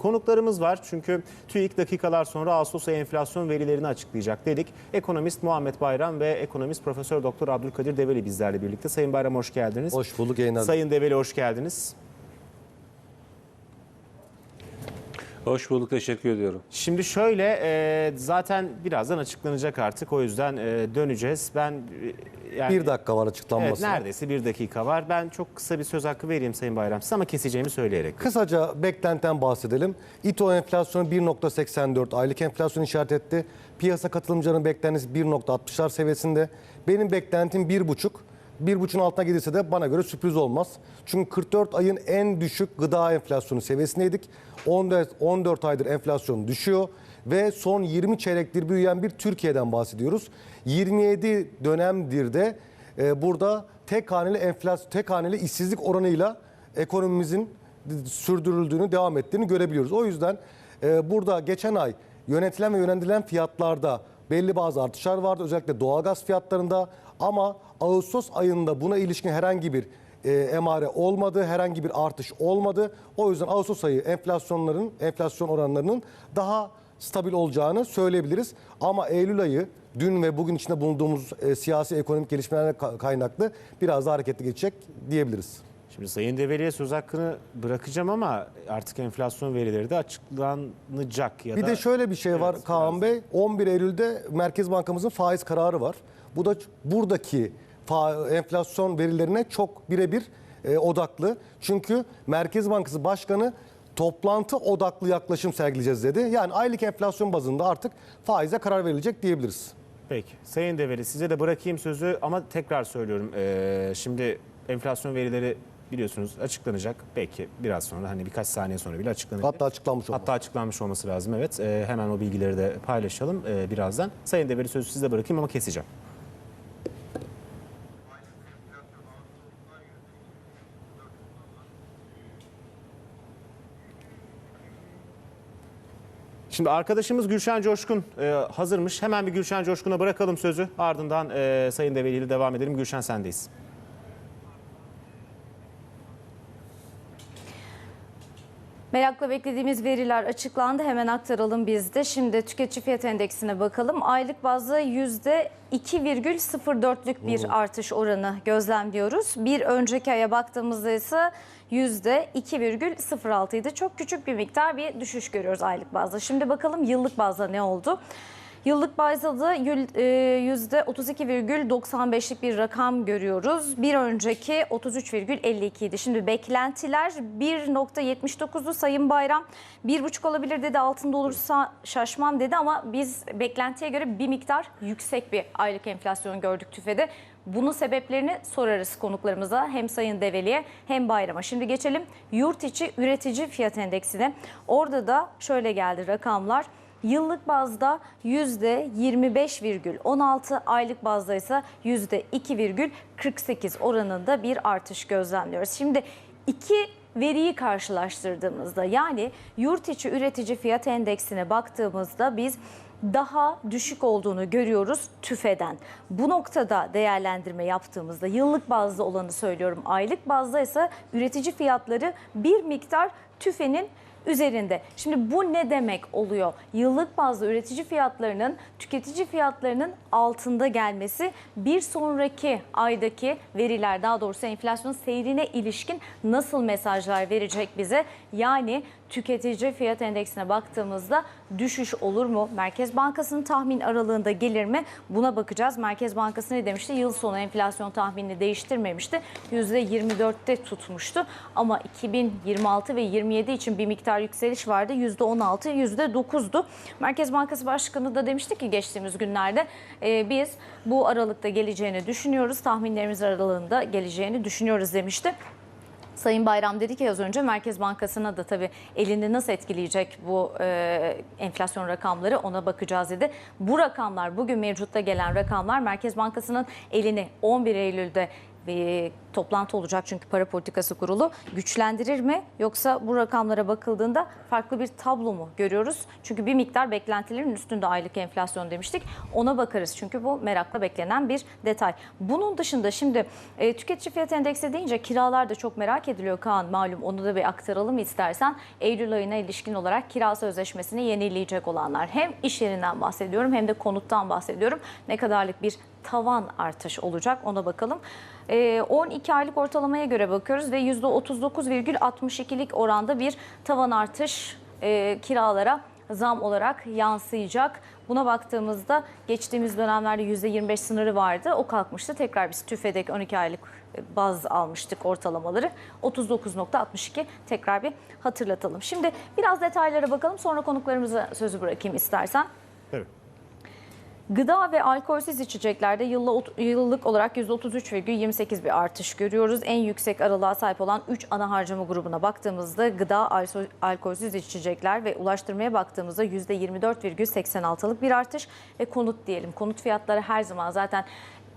konuklarımız var. Çünkü TÜİK dakikalar sonra Ağustos ayı enflasyon verilerini açıklayacak dedik. Ekonomist Muhammed Bayram ve ekonomist Profesör Doktor Abdülkadir Develi bizlerle birlikte. Sayın Bayram hoş geldiniz. Hoş bulduk yayınlar. Sayın Develi hoş geldiniz. Hoş bulduk, teşekkür ediyorum. Şimdi şöyle e, zaten birazdan açıklanacak artık o yüzden e, döneceğiz. Ben e, yani Bir dakika var Evet açıklanması. neredeyse bir dakika var. Ben çok kısa bir söz hakkı vereyim Sayın Bayram size ama keseceğimi söyleyerek. Kısaca beklentiden bahsedelim. İTO enflasyonu 1.84 aylık enflasyon işaret etti. Piyasa katılımcılarının beklentisi 1.60'lar seviyesinde. Benim beklentim 1.5. 1.5'un altına gelirse de bana göre sürpriz olmaz. Çünkü 44 ayın en düşük gıda enflasyonu seviyesindeydik. 14, 14 aydır enflasyon düşüyor ve son 20 çeyrektir büyüyen bir Türkiye'den bahsediyoruz. 27 dönemdir de e, burada tek haneli enflasyon, tek haneli işsizlik oranıyla ekonomimizin sürdürüldüğünü, devam ettiğini görebiliyoruz. O yüzden e, burada geçen ay yönetilen ve yönlendirilen fiyatlarda belli bazı artışlar vardı. Özellikle doğalgaz fiyatlarında ama Ağustos ayında buna ilişkin herhangi bir e, emare olmadı, herhangi bir artış olmadı. O yüzden Ağustos ayı enflasyonların, enflasyon oranlarının daha stabil olacağını söyleyebiliriz. Ama Eylül ayı dün ve bugün içinde bulunduğumuz e, siyasi ekonomik gelişmelerle ka- kaynaklı biraz daha hareketli geçecek diyebiliriz. Şimdi Sayın Develi'ye söz hakkını bırakacağım ama artık enflasyon verileri de açıklanacak ya Bir da de şöyle bir şey var Evet, Kaan Bey. 11 Eylül'de Merkez Bankamızın faiz kararı var. Bu da buradaki enflasyon verilerine çok birebir e, odaklı. Çünkü Merkez Bankası Başkanı toplantı odaklı yaklaşım sergileyeceğiz dedi. Yani aylık enflasyon bazında artık faize karar verilecek diyebiliriz. Peki. Sayın Develi size de bırakayım sözü ama tekrar söylüyorum. Ee, şimdi enflasyon verileri biliyorsunuz açıklanacak. Belki biraz sonra hani birkaç saniye sonra bile açıklanacak. Hatta açıklanmış olmalı. Hatta açıklanmış olması lazım evet. Ee, hemen o bilgileri de paylaşalım ee, birazdan. Sayın Develi sözü size bırakayım ama keseceğim. Şimdi arkadaşımız Gülşen Coşkun e, hazırmış. Hemen bir Gülşen Coşkun'a bırakalım sözü. Ardından e, Sayın Develi ile devam edelim. Gülşen sendeyiz. Merakla beklediğimiz veriler açıklandı. Hemen aktaralım biz de. Şimdi tüketici fiyat endeksine bakalım. Aylık bazda %2,04'lük bir artış oranı gözlemliyoruz. Bir önceki aya baktığımızda ise %2,06 idi. Çok küçük bir miktar bir düşüş görüyoruz aylık bazda. Şimdi bakalım yıllık bazda ne oldu? Yıllık bazda da yül- e, %32,95'lik bir rakam görüyoruz. Bir önceki 33,52 idi. Şimdi beklentiler 1.79'du Sayın Bayram. 1.5 olabilir dedi altında olursa şaşmam dedi ama biz beklentiye göre bir miktar yüksek bir aylık enflasyon gördük tüfede. Bunun sebeplerini sorarız konuklarımıza hem Sayın Develi'ye hem Bayram'a. Şimdi geçelim yurt içi üretici fiyat endeksine. Orada da şöyle geldi rakamlar. Yıllık bazda %25,16, aylık bazda ise %2,48 oranında bir artış gözlemliyoruz. Şimdi iki veriyi karşılaştırdığımızda yani yurt içi üretici fiyat endeksine baktığımızda biz daha düşük olduğunu görüyoruz tüfeden. Bu noktada değerlendirme yaptığımızda yıllık bazda olanı söylüyorum. Aylık bazda ise üretici fiyatları bir miktar tüfenin üzerinde. Şimdi bu ne demek oluyor? Yıllık bazda üretici fiyatlarının tüketici fiyatlarının altında gelmesi bir sonraki aydaki veriler daha doğrusu enflasyon seyrine ilişkin nasıl mesajlar verecek bize? Yani tüketici fiyat endeksine baktığımızda düşüş olur mu? Merkez Bankası'nın tahmin aralığında gelir mi? Buna bakacağız. Merkez Bankası ne demişti? Yıl sonu enflasyon tahminini değiştirmemişti. %24'te tutmuştu. Ama 2026 ve 27 için bir miktar yükseliş vardı. %16, %9'du. Merkez Bankası Başkanı da demişti ki geçtiğimiz günlerde e, biz bu aralıkta geleceğini düşünüyoruz. Tahminlerimiz aralığında geleceğini düşünüyoruz demişti. Sayın Bayram dedi ki az önce Merkez Bankası'na da tabii elini nasıl etkileyecek bu e, enflasyon rakamları ona bakacağız dedi. Bu rakamlar bugün mevcutta gelen rakamlar Merkez Bankası'nın elini 11 Eylül'de ve toplantı olacak çünkü para politikası kurulu güçlendirir mi yoksa bu rakamlara bakıldığında farklı bir tablo mu görüyoruz? Çünkü bir miktar beklentilerin üstünde aylık enflasyon demiştik. Ona bakarız çünkü bu merakla beklenen bir detay. Bunun dışında şimdi e, tüketici fiyat endeksi deyince kiralar da çok merak ediliyor Kaan malum onu da bir aktaralım istersen. Eylül ayına ilişkin olarak kira sözleşmesini yenileyecek olanlar. Hem iş yerinden bahsediyorum hem de konuttan bahsediyorum. Ne kadarlık bir tavan artış olacak ona bakalım. Ee, 12 aylık ortalamaya göre bakıyoruz ve %39,62'lik oranda bir tavan artış e, kiralara zam olarak yansıyacak. Buna baktığımızda geçtiğimiz dönemlerde %25 sınırı vardı. O kalkmıştı. Tekrar biz TÜFE'deki 12 aylık e, baz almıştık ortalamaları. 39.62 tekrar bir hatırlatalım. Şimdi biraz detaylara bakalım sonra konuklarımıza sözü bırakayım istersen. Evet. Gıda ve alkolsüz içeceklerde yıllık olarak %33,28 bir artış görüyoruz. En yüksek aralığa sahip olan 3 ana harcama grubuna baktığımızda gıda, alkolsüz içecekler ve ulaştırmaya baktığımızda %24,86'lık bir artış ve konut diyelim. Konut fiyatları her zaman zaten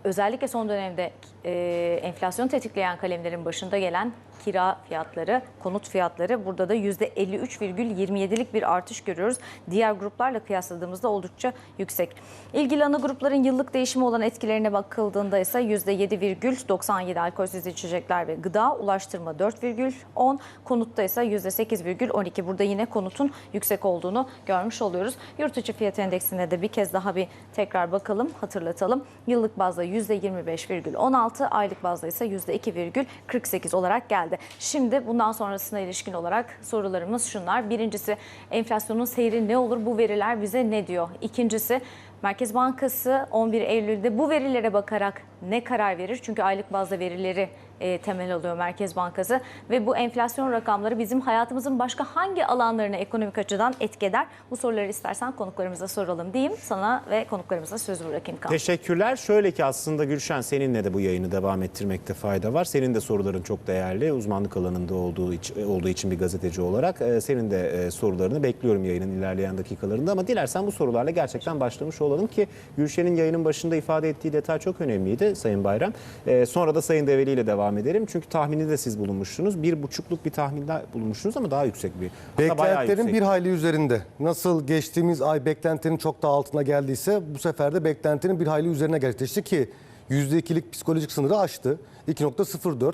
özellikle son dönemde e, enflasyon tetikleyen kalemlerin başında gelen kira fiyatları, konut fiyatları burada da %53,27'lik bir artış görüyoruz. Diğer gruplarla kıyasladığımızda oldukça yüksek. İlgili ana grupların yıllık değişimi olan etkilerine bakıldığında ise %7,97 alkolsüz içecekler ve gıda, ulaştırma 4,10, konutta ise %8,12. Burada yine konutun yüksek olduğunu görmüş oluyoruz. Yurt içi fiyat endeksine de bir kez daha bir tekrar bakalım, hatırlatalım. Yıllık bazda %25,16, aylık bazda ise %2,48 olarak geldi. Şimdi bundan sonrasına ilişkin olarak sorularımız şunlar. Birincisi enflasyonun seyri ne olur? Bu veriler bize ne diyor? İkincisi Merkez Bankası 11 Eylül'de bu verilere bakarak ne karar verir? Çünkü aylık bazda verileri e, temel alıyor Merkez Bankası ve bu enflasyon rakamları bizim hayatımızın başka hangi alanlarına ekonomik açıdan etki eder? Bu soruları istersen konuklarımıza soralım diyeyim. Sana ve konuklarımıza sözü bırakayım Kaan. Teşekkürler. Şöyle ki aslında Gülşen seninle de bu yayını devam ettirmekte fayda var. Senin de soruların çok değerli. Uzmanlık alanında olduğu için, olduğu için bir gazeteci olarak e, senin de e, sorularını bekliyorum yayının ilerleyen dakikalarında. Ama dilersen bu sorularla gerçekten başlamış olalım ki Gülşen'in yayının başında ifade ettiği detay çok önemliydi Sayın Bayram. E, Sonra da Sayın Develi ile devam edelim. Çünkü tahmini de siz bulunmuşsunuz. Bir buçukluk bir tahminde bulunmuşsunuz ama daha yüksek bir. hatta bayağı Beklentilerin yüksek. bir hayli üzerinde. Nasıl geçtiğimiz ay beklentinin çok daha altına geldiyse bu sefer de beklentinin bir hayli üzerine gerçekleşti ki %2'lik psikolojik sınırı aştı. 2.04.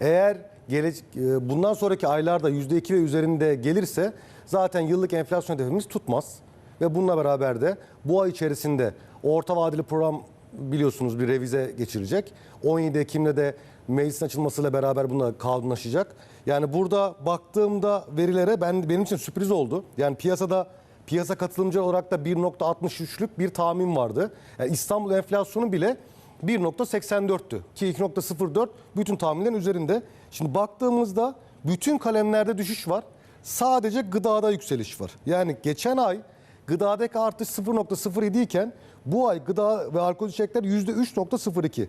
Eğer gele, e, bundan sonraki aylarda %2 ve üzerinde gelirse zaten yıllık enflasyon hedefimiz tutmaz. Ve bununla beraber de bu ay içerisinde orta vadeli program biliyorsunuz bir revize geçirecek. 17 Ekim'de de meclisin açılmasıyla beraber bununla kanunlaşacak. Yani burada baktığımda verilere ben benim için sürpriz oldu. Yani piyasada piyasa katılımcı olarak da 1.63'lük bir tahmin vardı. Yani İstanbul enflasyonu bile 1.84'tü ki 2.04 bütün tahminlerin üzerinde. Şimdi baktığımızda bütün kalemlerde düşüş var. Sadece gıdada yükseliş var. Yani geçen ay gıdadaki artış 0.07 iken bu ay gıda ve alkol içecekler %3.02.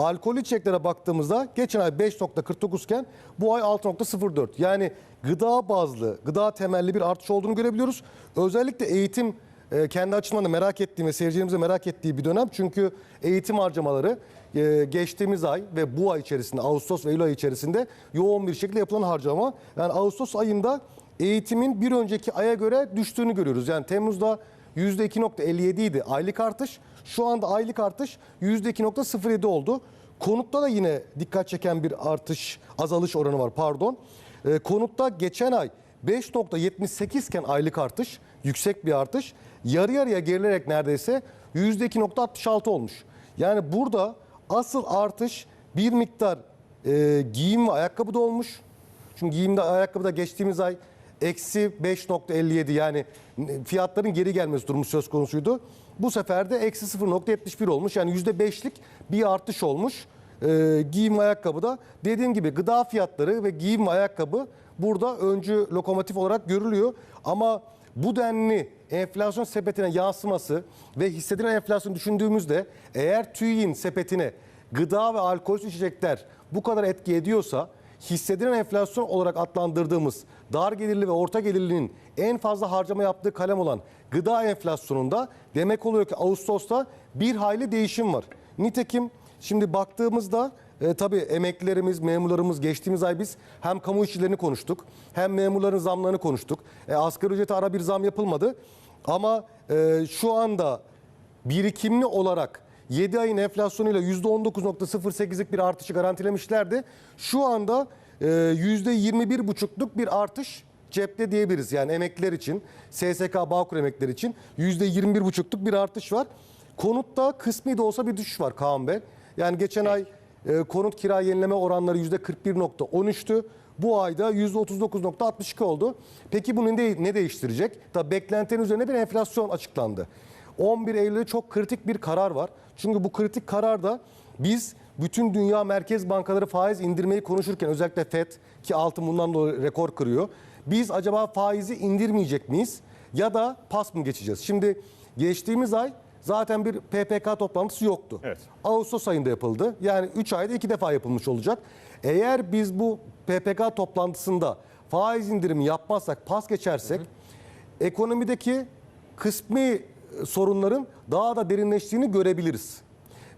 Alkol içeceklere baktığımızda geçen ay 5.49 iken bu ay 6.04. Yani gıda bazlı, gıda temelli bir artış olduğunu görebiliyoruz. Özellikle eğitim e, kendi açımdan da merak ettiğim ve seyircilerimize merak ettiği bir dönem. Çünkü eğitim harcamaları e, geçtiğimiz ay ve bu ay içerisinde Ağustos ve Eylül ayı içerisinde yoğun bir şekilde yapılan harcama. Yani Ağustos ayında eğitimin bir önceki aya göre düştüğünü görüyoruz. Yani Temmuz'da %2.57 idi aylık artış. Şu anda aylık artış %2.07 oldu. Konutta da yine dikkat çeken bir artış, azalış oranı var pardon. E, konutta geçen ay 5.78 iken aylık artış, yüksek bir artış. Yarı yarıya gerilerek neredeyse %2.66 olmuş. Yani burada asıl artış bir miktar e, giyim ve ayakkabıda olmuş. Çünkü giyimde ayakkabıda geçtiğimiz ay eksi 5.57 yani fiyatların geri gelmesi durumu söz konusuydu. Bu sefer de eksi 0.71 olmuş yani %5'lik bir artış olmuş. Ee, giyim ve ayakkabıda dediğim gibi gıda fiyatları ve giyim ve ayakkabı burada öncü lokomotif olarak görülüyor. Ama bu denli enflasyon sepetine yansıması ve hissedilen enflasyon düşündüğümüzde eğer TÜİ'nin sepetine gıda ve alkolsüz içecekler bu kadar etki ediyorsa hissedilen enflasyon olarak adlandırdığımız dar gelirli ve orta gelirlinin en fazla harcama yaptığı kalem olan gıda enflasyonunda demek oluyor ki Ağustos'ta bir hayli değişim var. Nitekim şimdi baktığımızda E, tabii emeklilerimiz, memurlarımız geçtiğimiz ay biz hem kamu işçilerini konuştuk hem memurların zamlarını konuştuk. E, asgari ücrete ara bir zam yapılmadı. Ama e, şu anda birikimli olarak 7 ayın enflasyonuyla %19.08'lik bir artışı garantilemişlerdi. Şu anda e, %21,5'luk bir artış cepte diyebiliriz. Yani emekliler için, SSK Bağkur emekliler için %21,5'luk bir artış var. Konutta kısmi de olsa bir düşüş var Kaan Bey. Yani geçen ay e, konut kira yenileme oranları %41.13'tü. Bu ayda %39.62 oldu. Peki bunu ne, ne değiştirecek? Tabii beklentilerin üzerine bir enflasyon açıklandı. 11 Eylül'de çok kritik bir karar var. Çünkü bu kritik kararda biz bütün dünya merkez bankaları faiz indirmeyi konuşurken özellikle FED ki altın bundan dolayı rekor kırıyor. Biz acaba faizi indirmeyecek miyiz ya da pas mı geçeceğiz? Şimdi geçtiğimiz ay zaten bir PPK toplantısı yoktu. Evet. Ağustos ayında yapıldı. Yani 3 ayda 2 defa yapılmış olacak. Eğer biz bu PPK toplantısında faiz indirimi yapmazsak, pas geçersek ekonomideki kısmi e, sorunların daha da derinleştiğini görebiliriz.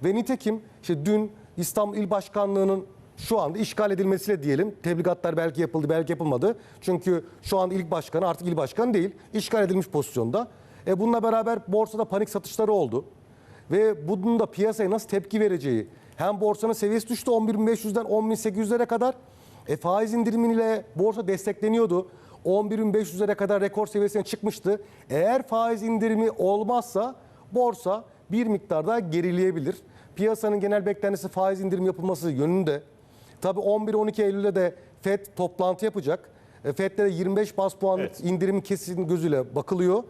Ve nitekim işte dün İstanbul İl Başkanlığı'nın şu anda işgal edilmesiyle diyelim. Tebligatlar belki yapıldı, belki yapılmadı. Çünkü şu an ilk başkanı artık il başkanı değil. işgal edilmiş pozisyonda. E bununla beraber borsada panik satışları oldu. Ve bunun da piyasaya nasıl tepki vereceği. Hem borsanın seviyesi düştü 11.500'den 10.800'lere kadar. E faiz indirimiyle borsa destekleniyordu. 11.500'lere kadar rekor seviyesine çıkmıştı. Eğer faiz indirimi olmazsa borsa bir miktar daha gerileyebilir. Piyasanın genel beklentisi faiz indirim yapılması yönünde. Tabii 11-12 Eylül'de de FED toplantı yapacak. E, FED'de de 25 bas puanlık Evet. indirim kesin gözüyle bakılıyor.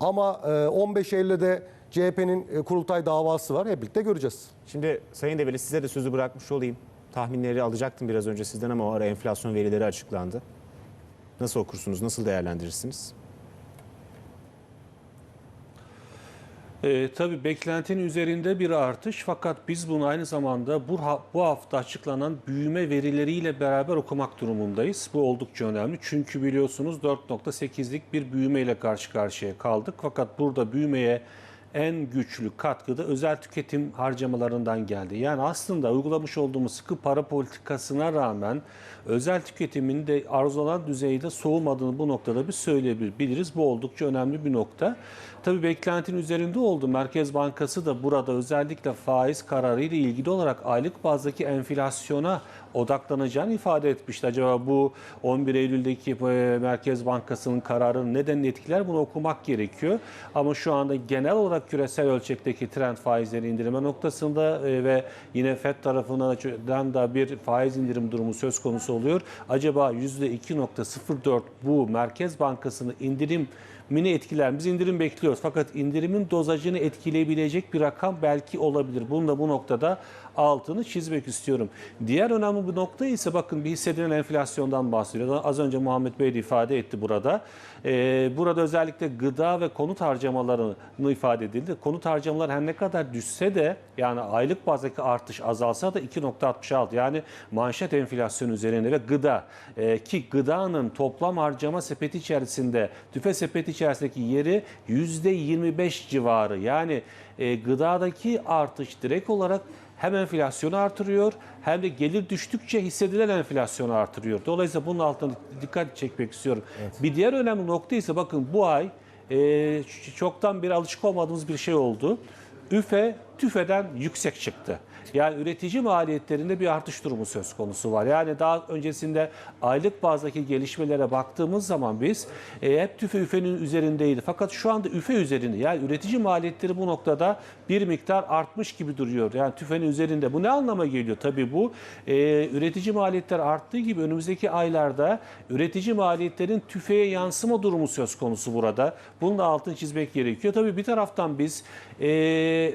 Ama e, 15 Eylül'de de CHP'nin e, kurultay davası var. Hep birlikte göreceğiz. Şimdi Sayın Develi size de sözü bırakmış olayım. Tahminleri alacaktım biraz önce sizden ama o ara enflasyon verileri açıklandı. Nasıl okursunuz, nasıl değerlendirirsiniz? Ee, tabii beklentinin üzerinde bir artış fakat biz bunu aynı zamanda bu, bu hafta açıklanan büyüme verileriyle beraber okumak durumundayız. Bu oldukça önemli çünkü biliyorsunuz 4.8'lik bir büyümeyle karşı karşıya kaldık. Fakat burada büyümeye en güçlü katkı da özel tüketim harcamalarından geldi. Yani aslında uygulamış olduğumuz sıkı para politikasına rağmen özel tüketimin de arzulanan düzeyde soğumadığını bu noktada bir söyleyebiliriz. Bu oldukça önemli bir nokta. Tabii beklentinin üzerinde oldu. Merkez Bankası da burada özellikle faiz kararı ile ilgili olarak aylık bazdaki enflasyona odaklanacağını ifade etmişti. Acaba bu 11 Eylül'deki e, Merkez Bankası'nın kararını neden etkiler bunu okumak gerekiyor. Ama şu anda genel olarak küresel ölçekteki trend faizleri indirme noktasında e, ve yine FED tarafından da bir faiz indirim durumu söz konusu oluyor. Acaba %2.04 bu Merkez Bankası'nın indirim mini etkiler. Biz indirim bekliyoruz. Fakat indirimin dozajını etkileyebilecek bir rakam belki olabilir. Bunu da bu noktada altını çizmek istiyorum. Diğer önemli bir nokta ise bakın bir hissedilen enflasyondan bahsediyoruz. Az önce Muhammed Bey de ifade etti burada. Ee, burada özellikle gıda ve konut harcamalarını ifade edildi. Konut harcamalar her ne kadar düşse de yani aylık bazdaki artış azalsa da 2.66 yani manşet enflasyon üzerinde ve gıda Ee, ki gıdanın toplam harcama sepeti içerisinde tüfe sepeti içerisindeki yeri %25 civarı yani e, gıdadaki artış direkt olarak hem enflasyonu artırıyor hem de gelir düştükçe hissedilen enflasyonu artırıyor. Dolayısıyla bunun altına dikkat çekmek istiyorum. Bir diğer önemli nokta ise bakın bu ay e, çoktan bir alışık olmadığımız bir şey oldu. Üfe tüfeden yüksek çıktı. Yani üretici maliyetlerinde bir artış durumu söz konusu var. Yani daha öncesinde aylık bazdaki gelişmelere baktığımız zaman biz e, hep tüfe üfenin üzerindeydi. Fakat şu anda üfe üzerinde yani üretici maliyetleri bu noktada bir miktar artmış gibi duruyor. Yani tüfenin üzerinde. Bu ne anlama geliyor? Tabii bu e, üretici maliyetler arttığı gibi önümüzdeki aylarda üretici maliyetlerin tüfeğe yansıma durumu söz konusu burada. Bunun da altını çizmek gerekiyor. Tabii bir taraftan biz e,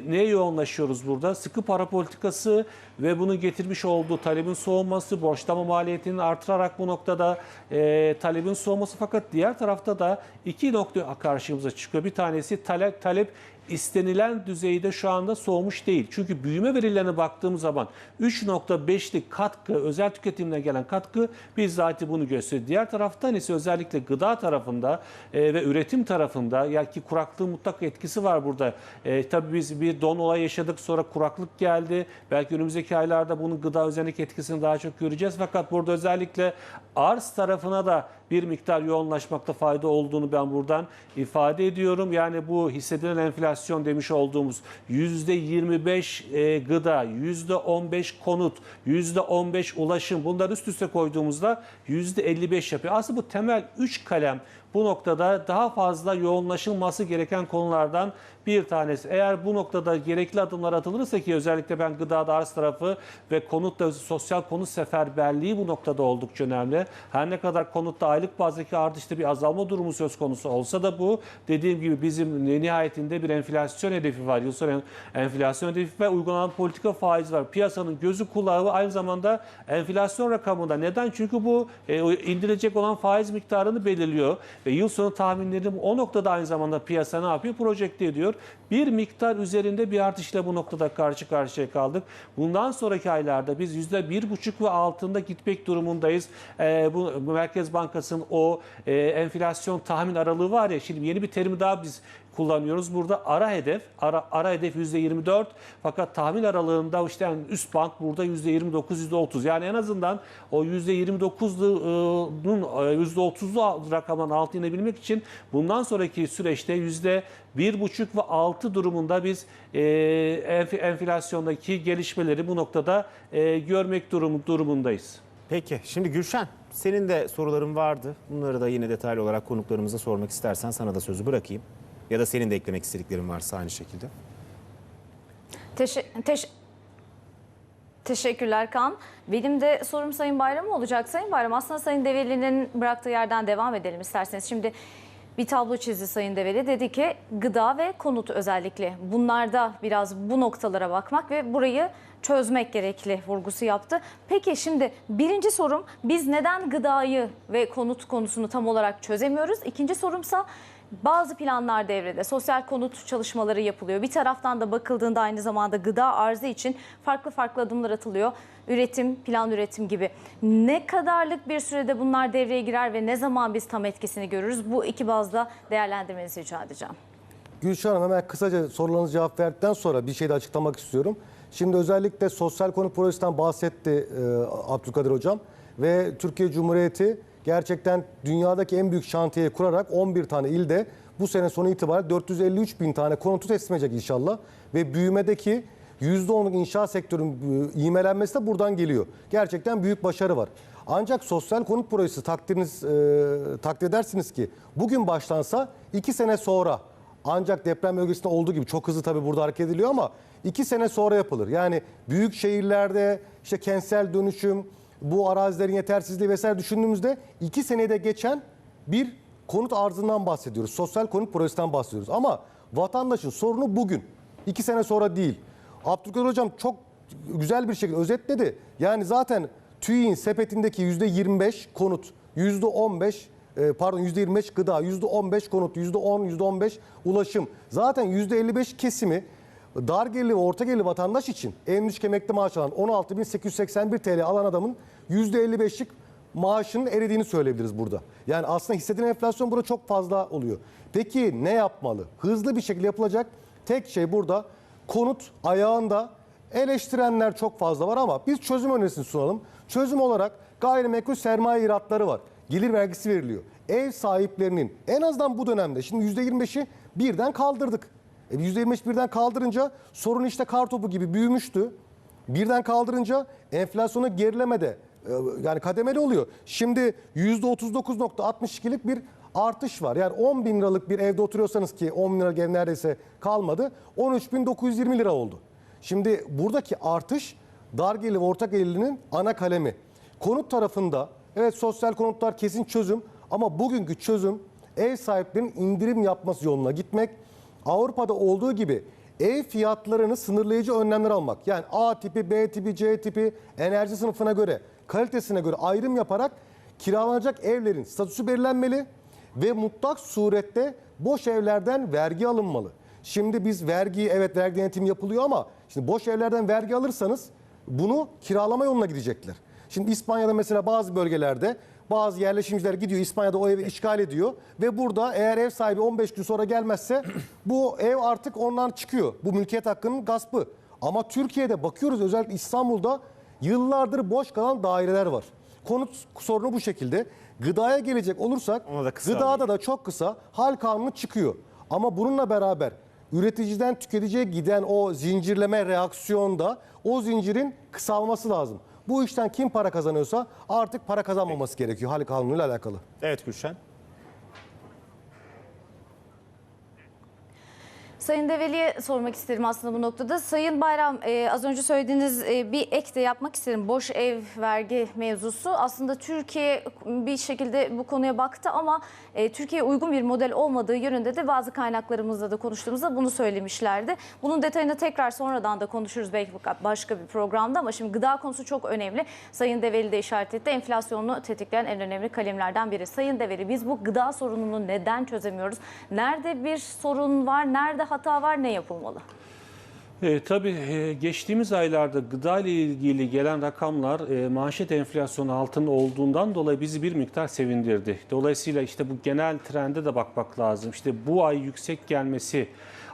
neye yoğunlaşıyoruz burada? Sıkı para politikası ve bunun getirmiş olduğu talebin soğuması, borçlama maliyetinin artırarak bu noktada e, talebin soğuması fakat diğer tarafta da iki nokta karşımıza çıkıyor. Bir tanesi talep, talep istenilen düzeyde şu anda soğumuş değil. Çünkü büyüme verilerine baktığımız zaman 3.5'lik katkı, özel tüketimle gelen katkı bizzat bunu gösteriyor. Diğer taraftan ise özellikle gıda tarafında e, ve üretim tarafında ya ki kuraklığın mutlak etkisi var burada. E, tabii biz bir don olayı yaşadık sonra kuraklık geldi. Belki önümüzdeki aylarda bunun gıda üzerindeki etkisini daha çok göreceğiz. Fakat burada özellikle arz tarafına da bir miktar yoğunlaşmakta fayda olduğunu ben buradan ifade ediyorum. Yani bu hissedilen enflasyon demiş olduğumuz %25 e, gıda, %15 konut, %15 ulaşım bunları üst üste koyduğumuzda %55 yapıyor. Aslında bu temel 3 kalem bu noktada daha fazla yoğunlaşılması gereken konulardan bir tanesi. Eğer bu noktada gerekli adımlar atılırsa ki özellikle ben gıdada arz tarafı ve konutta sosyal konut seferberliği bu noktada oldukça önemli. Her ne kadar konutta aylık bazdaki artışta bir azalma durumu söz konusu olsa da bu dediğim gibi bizim nihayetinde bir enflasyon hedefi var. Yıl sonu enflasyon hedefi ve uygulanan politika faiz var. Piyasanın gözü kulağı aynı zamanda enflasyon rakamında. Neden? Çünkü bu e, o indirilecek olan faiz miktarını belirliyor ve yıl sonu tahminleri o noktada aynı zamanda piyasa ne yapıyor? Projekte ediyor. Bir miktar üzerinde bir artışla bu noktada karşı karşıya kaldık. Bundan sonraki aylarda biz yüzde bir buçuk ve altında gitmek durumundayız. Ee, bu Merkez Bankası'nın o e, enflasyon tahmin aralığı var ya şimdi yeni bir terimi daha biz kullanıyoruz. Burada ara hedef, ara, ara hedef %24 fakat tahmin aralığında işte yani üst band burada %29, %30. Yani en azından o %29'lunun %30'lu rakamdan altına inebilmek için bundan sonraki süreçte %1,5 ve 6 durumunda biz e, enf- enflasyondaki gelişmeleri bu noktada e, görmek durum, durumundayız. Peki şimdi Gülşen senin de soruların vardı. Bunları da yine detaylı olarak konuklarımıza sormak istersen sana da sözü bırakayım. Ya da senin de eklemek istediklerin varsa aynı şekilde. Teşe- teş- Teşekkürler Kan. Benim de sorum Sayın Bayram olacak. Sayın Bayram aslında Sayın Develi'nin bıraktığı yerden devam edelim isterseniz. Şimdi bir tablo çizdi Sayın Develi. Dedi ki gıda ve konut özellikle bunlarda biraz bu noktalara bakmak ve burayı çözmek gerekli vurgusu yaptı. Peki şimdi birinci sorum biz neden gıdayı ve konut konusunu tam olarak çözemiyoruz? İkinci sorumsa bazı planlar devrede. Sosyal konut çalışmaları yapılıyor. Bir taraftan da bakıldığında aynı zamanda gıda arzı için farklı farklı adımlar atılıyor. Üretim, plan üretim gibi. Ne kadarlık bir sürede bunlar devreye girer ve ne zaman biz tam etkisini görürüz? Bu iki bazda değerlendirmenizi rica edeceğim. Gülşah Hanım hemen kısaca sorularınızı cevap verdikten sonra bir şey de açıklamak istiyorum. Şimdi özellikle sosyal konut projesinden bahsetti e, Abdülkadir Hocam ve Türkiye Cumhuriyeti gerçekten dünyadaki en büyük şantiyeyi kurarak 11 tane ilde bu sene sonu itibariyle 453 bin tane konutu teslim edecek inşallah. Ve büyümedeki %10'luk inşaat sektörünün e, ivmelenmesi de buradan geliyor. Gerçekten büyük başarı var. Ancak sosyal konut projesi takdiriniz e, takdir edersiniz ki bugün başlansa 2 sene sonra ancak deprem bölgesinde olduğu gibi çok hızlı tabii burada hareket ediliyor ama iki sene sonra yapılır. Yani büyük şehirlerde işte kentsel dönüşüm, bu arazilerin yetersizliği vesaire düşündüğümüzde iki senede geçen bir konut arzından bahsediyoruz. Sosyal konut projesinden bahsediyoruz. Ama vatandaşın sorunu bugün. iki sene sonra değil. Abdülkadir Hocam çok güzel bir şekilde özetledi. Yani zaten TÜİ'nin sepetindeki %25 konut, %15 e, pardon %25 gıda, %15 konut, %10, %15 ulaşım. Zaten %55 kesimi dar gelirli ve orta gelirli vatandaş için en düşük emekli maaş alan 16.881 TL alan adamın %55'lik maaşının eridiğini söyleyebiliriz burada. Yani aslında hissedilen enflasyon burada çok fazla oluyor. Peki ne yapmalı? Hızlı bir şekilde yapılacak tek şey burada konut ayağında eleştirenler çok fazla var ama biz çözüm önerisini sunalım. Çözüm olarak gayrimenkul sermaye iratları var. Gelir vergisi veriliyor. Ev sahiplerinin en azından bu dönemde şimdi %25'i birden kaldırdık. E %25 birden kaldırınca sorun işte kar topu gibi büyümüştü. Birden kaldırınca enflasyonu gerilemede e, yani kademeli oluyor. Şimdi %39.62'lik bir artış var. Yani 10 bin liralık bir evde oturuyorsanız ki 10 bin liralık ev neredeyse kalmadı. 13.920 lira oldu. Şimdi buradaki artış dar gelirli ve orta gelirlinin ana kalemi. Konut tarafında evet sosyal konutlar kesin çözüm ama bugünkü çözüm ev sahiplerinin indirim yapması yoluna gitmek. Avrupa'da olduğu gibi ev fiyatlarını sınırlayıcı önlemler almak. Yani A tipi, B tipi, C tipi enerji sınıfına göre, kalitesine göre ayrım yaparak kiralanacak evlerin statüsü belirlenmeli ve mutlak surette boş evlerden vergi alınmalı. Şimdi biz vergi evet vergi denetimi yapılıyor ama şimdi boş evlerden vergi alırsanız bunu kiralama yoluna gidecekler. Şimdi İspanya'da mesela bazı bölgelerde bazı yerleşimciler gidiyor İspanya'da o evi işgal ediyor ve burada eğer ev sahibi 15 gün sonra gelmezse bu ev artık ondan çıkıyor. Bu mülkiyet hakkının gaspı. Ama Türkiye'de bakıyoruz özellikle İstanbul'da yıllardır boş kalan daireler var. Konut sorunu bu şekilde. Gıdaya gelecek olursak Ona da kısa gıdada da çok kısa hal kanunu çıkıyor. Ama bununla beraber üreticiden tüketiciye giden o zincirleme reaksiyonda o zincirin kısalması lazım. Bu işten kim para kazanıyorsa artık para kazanmaması gerekiyor hal kanunuyla alakalı. Evet Gülşen. Sayın Develi'ye sormak isterim aslında bu noktada. Sayın Bayram e, az önce söylediğiniz e, bir ek de yapmak isterim. Boş ev vergi mevzusu. Aslında Türkiye bir şekilde bu konuya baktı ama e, Türkiye'ye uygun bir model olmadığı yönünde de bazı kaynaklarımızla da konuştuğumuzda bunu söylemişlerdi. Bunun detayını tekrar sonradan da konuşuruz belki başka bir programda ama şimdi gıda konusu çok önemli. Sayın Develi de işaret etti. Enflasyonu tetikleyen en önemli kalemlerden biri. Sayın Develi biz bu gıda sorununu neden çözemiyoruz? Nerede bir sorun var? Nerede hata var? Ne yapılmalı? E, tabii e, geçtiğimiz aylarda gıda ile ilgili gelen rakamlar e, manşet enflasyonu altında olduğundan dolayı bizi bir miktar sevindirdi. Dolayısıyla işte bu genel trende de bakmak lazım. İşte bu ay yüksek gelmesi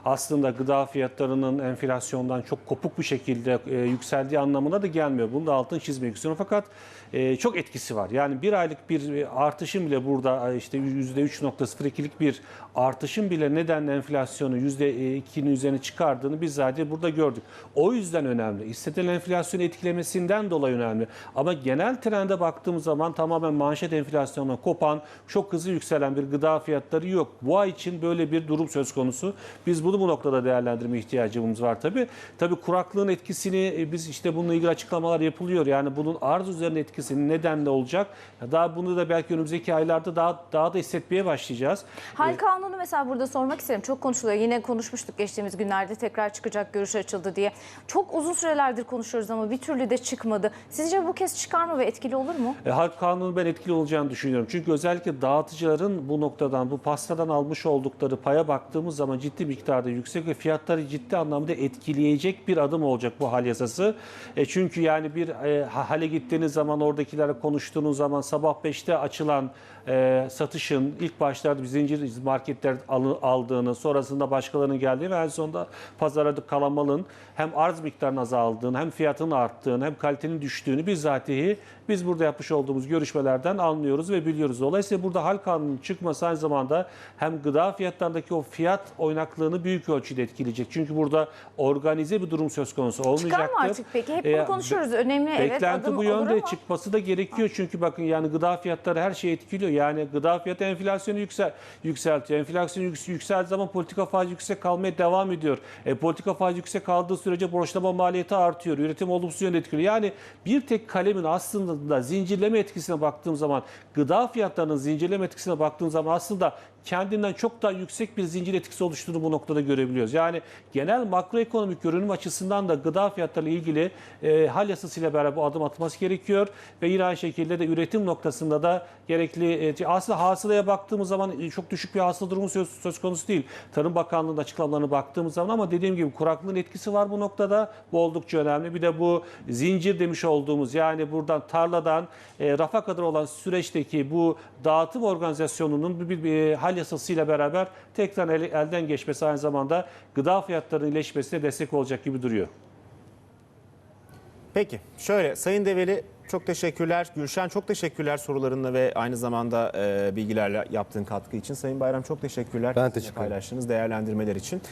aslında gıda fiyatlarının enflasyondan çok kopuk bir şekilde e, yükseldiği anlamına da gelmiyor. Bunu da altını çizmek istiyorum. Fakat e, çok etkisi var. Yani bir aylık bir artışın bile burada e, işte %3.02'lik bir artışın bile nedenle enflasyonu %2'nin üzerine çıkardığını biz zaten burada gördük. O yüzden önemli. İstediğin enflasyonu etkilemesinden dolayı önemli. Ama genel trende baktığımız zaman tamamen manşet enflasyonuna kopan, çok hızlı yükselen bir gıda fiyatları yok. Bu ay için böyle bir durum söz konusu. Biz bunu bu noktada değerlendirme ihtiyacımız var tabii. Tabii kuraklığın etkisini e, biz işte bununla ilgili açıklamalar yapılıyor. Yani bunun arz üzerine etkisi nedenle olacak. Daha bunu da belki önümüzdeki aylarda daha daha da hissetmeye başlayacağız. Hal kanunu mesela burada sormak isterim. Çok konuşuluyor. Yine konuşmuştuk geçtiğimiz günlerde tekrar çıkacak görüş açıldı diye. Çok uzun sürelerdir konuşuyoruz ama bir türlü de çıkmadı. Sizce bu kez çıkar mı ve etkili olur mu? E, halk kanunu ben etkili olacağını düşünüyorum. Çünkü özellikle dağıtıcıların bu noktadan, bu pastadan almış oldukları paya baktığımız zaman ciddi miktarda yüksek ve fiyatları ciddi anlamda etkileyecek bir adım olacak bu hal yasası. E, çünkü yani bir e, ha- hale gittiğiniz zaman oradakilerle konuştuğunuz zaman sabah 5'te açılan e, satışın ilk başlarda bir zincir marketler aldığını, sonrasında başkalarının geldiği ve en sonunda pazara kalan malın hem arz miktarının azaldığını, hem fiyatının arttığını, hem kalitenin düştüğünü bizzatihi biz burada yapmış olduğumuz görüşmelerden anlıyoruz ve biliyoruz. Dolayısıyla burada hal kanunun çıkması aynı zamanda hem gıda fiyatlarındaki o fiyat oynaklığını büyük ölçüde etkileyecek. Çünkü burada organize bir durum söz konusu olmayacaktır. Çıkar mı artık peki? Hep bunu E, konuşuyoruz. Önemli evet adım bu olur yönde ama. çıkması da gerekiyor. Çünkü bakın yani gıda fiyatları her şeyi etkiliyor. Yani gıda fiyatı enflasyonu yüksel, yükseltiyor. Enflasyon yüks- yükseldiği zaman politika faizi yüksek kalmaya devam ediyor. E, politika faizi yüksek kaldığı sürece borçlama maliyeti artıyor. Üretim olumsuz yönde etkiliyor. Yani bir tek kalemin aslında zincirleme etkisine baktığım zaman gıda fiyatlarının zincirleme etkisine baktığım zaman aslında kendinden çok daha yüksek bir zincir etkisi oluştuğunu bu noktada görebiliyoruz. Yani genel makroekonomik görünüm açısından da gıda fiyatları ile ilgili e, hal yasasıyla beraber bu adım atılması gerekiyor ve yine aynı şekilde de üretim noktasında da gerekli e, aslında hasılaya baktığımız zaman e, çok düşük bir hasıla durumu söz, söz konusu değil. Tarım Bakanlığı'nın açıklamalarına baktığımız zaman ama dediğim gibi kuraklığın etkisi var bu noktada. Bu oldukça önemli. Bir de bu zincir demiş olduğumuz yani buradan tarladan e, rafa kadar olan süreçteki bu dağıtım organizasyonunun bir, bir, bir hal yasasıyla beraber tekrar el- elden geçmesi aynı zamanda gıda fiyatlarının iyileşmesine destek olacak gibi duruyor. Peki şöyle Sayın Develi çok teşekkürler. Gülşen çok teşekkürler sorularınla ve aynı zamanda e, bilgilerle yaptığın katkı için. Sayın Bayram çok teşekkürler. Ben teşekkür ederim. Paylaştığınız değerlendirmeler için.